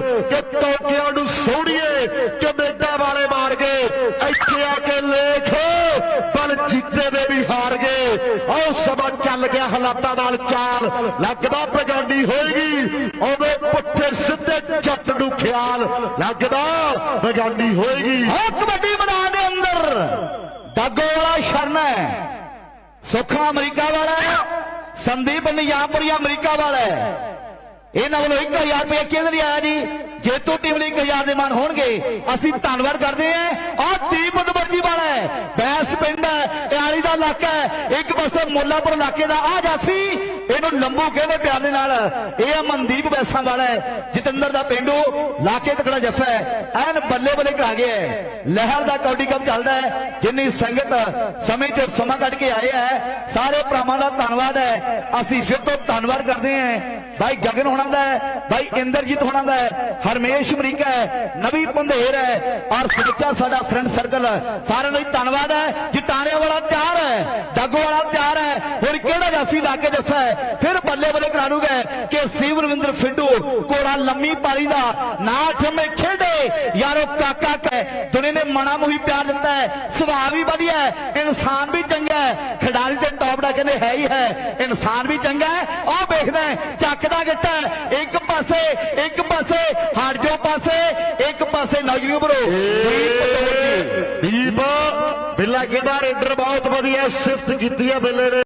ਕਿ ਟੋਕਿਆਂ ਨੂੰ ਸੋੜੀਏ ਕੈਨੇਡਾ ਵਾਲੇ ਮਾਰ ਗਏ ਇੱਥੇ ਆ ਕੇ ਲੇਖ, ਬਲ ਜੀਤੇ ਦੇ ਵੀ ਹਾਰ ਗਏ ਆਓ ਸਮਾਂ ਚੱਲ ਗਿਆ ਹਾਲਾਤਾਂ ਨਾਲ ਚਾਲ। ਲੱਗਦਾ ਪਗਾਂਡੀ ਹੋਏਗੀ ਉਹਦੇ ਪੁੱਠੇ ਸਿੱਧੇ ਜੱਟ ਨੂੰ ਖਿਆਲ। ਲੱਗਦਾ ਪਗਾਂਡੀ ਹੋਏਗੀ। ਹੋ, ਕਬੱਡੀ ਮੈਦਾਨ ਦੇ ਅੰਦਰ। ਦਾਗੋ ਵਾਲਾ ਸ਼ਰਨ ਹੈ। ਸੁੱਖਾ ਅਮਰੀਕਾ ਵਾਲਾ ਸੰਦੀਪ ਨਿਆਪੁਰੀਆ ਅਮਰੀਕਾ ਵਾਲਾ ਇਹਨਾਂ ਵੱਲੋਂ 1000 ਰੁਪਏ ਕਿਹਦੇ ਲਈ ਆਇਆ ਜੀ? ਜੇਤੂ ਟੀਮ ਲਈ 1000 ਦੇ ਮਾਨ ਹੋਣਗੇ। ਅਸੀਂ ਧੰਨਵਾਦ ਕਰਦੇ ਹਾਂ। ਆਹ ਦੀਪ ਦਬਰਜੀ ਵਾਲਾ ਹੈ। ਬੈਸ ਪਿੰਡ ਹੈ ਇਆਲੀ ਦਾ ਇਲਾਕਾ ਹੈ। ਇੱਕ ਪਾਸੇ ਮੁੱਲਾਪੁਰ ਇਲਾਕੇ ਦਾ। ਆ ਜਾਫੀ ਇਹਨੂੰ ਲੰਬੂ ਕਹਿੰਦੇ ਪਿਆਰ ਦੇ ਨਾਲ। ਇਹ ਆ ਮਨਦੀਪ ਬੈਸਾਂ ਵਾਲਾ ਹੈ, ਜਤਿੰਦਰ ਦਾ ਪਿੰਡੂ, ਲਾਕੇ ਤਕੜਾ ਜੱਫਾ ਹੈ। ਐਨ ਬੱਲੇ ਬੱਲੇ ਕਰਾ ਗਿਆ ਹੈ। ਲਹਿਰ ਦਾ ਕੌਡੀ ਕੱਪ ਚੱਲਦਾ ਹੈ। ਜਿੰਨੀ ਸੰਗਤ ਸਮੇਂ ਤੇ ਸਮਾਂ ਕੱਢ ਕੇ ਆਏ ਹੈ, ਸਾਰੇ ਭਰਾਵਾਂ ਦਾ ਧੰਨਵਾਦ ਹੈ। ਅਸੀਂ ਫਿਰ ਤੋਂ ਧੰਨਵਾਦ ਕਰਦੇ ਹਾਂ। ਭਾਈ ਗਗਨ ਹੋਣਾ ਦਾ ਹੈ, ਭਾਈ ਇੰਦਰਜੀਤ ਹੋਣਾ ਦਾ ਹੈ, ਹਰਮੇਸ਼ ਅਮਰੀਕਾ ਹੈ, ਨਵੀ ਪੰਧੇਰ ਹੈ। ਔਰ ਸੁੱਚਾ ਸਾਡਾ ਫਰੈਂਡ ਸਰਕਲ, ਸਾਰਿਆਂ ਦਾ ਧੰਨਵਾਦ ਹੈ। ਜਿਤਾਣੇ ਵਾਲਾ ਤਿਆਰ ਹੈ ਦਾਗੋ ਵਾਲਾ ਤਿਆਰ ਹੋਰ ਕਿਹੜਾ ਜਾਫੀ ਲਾ ਕੇ ਦੱਸਾ ਹੈ ਫਿਰ ਬੱਲੇ ਬੱਲੇ ਕਰਾ ਦੂਗੇ ਕਿ ਸੀਵ ਰਵਿੰਦਰ ਫਿੱਡੂ ਕੋੜਾ ਲੰਮੀ ਪਾਰੀ ਦਾ ਨਾ ਠਮੇ ਖੇਡੇ ਯਾਰੋ ਕਾਕਾ ਕੈ ਦੁਨੀਆ ਨੇ ਮਣਾ ਮੁਹੀ ਪਿਆਰ ਦਿੱਤਾ ਹੈ ਸੁਭਾਅ ਵੀ ਵਧੀਆ ਹੈ ਇਨਸਾਨ ਵੀ ਚੰਗਾ ਹੈ ਖਿਡਾਰੀ ਤੇ ਟੌਪ ਦਾ ਕਹਿੰਦੇ ਹੈ ਹੀ ਹੈ ਇਨਸਾਨ ਵੀ ਚੰਗਾ ਹੈ ਉਹ ਵੇਖਦਾ ਹੈ, ਚੱਕਦਾ ਗਿੱਟਾ ਹੈ। ਇੱਕ ਪਾਸੇ ਇੱਕ ਪਾਸੇ ਹਟ ਜੋ ਪਾਸੇ ਇੱਕ ਪਾਸੇ ਨੌਜਵਾਨ ਬਰੋ ਦੀਪ ਬਿੱਲਾ ਕਹਿੰਦਾ ਰੇਡਰ ਬਹੁਤ ਵਧੀਆ ਸਿਫਤ ਕੀਤੀ ਹੈ ਬਿੱਲੇ ਨੇ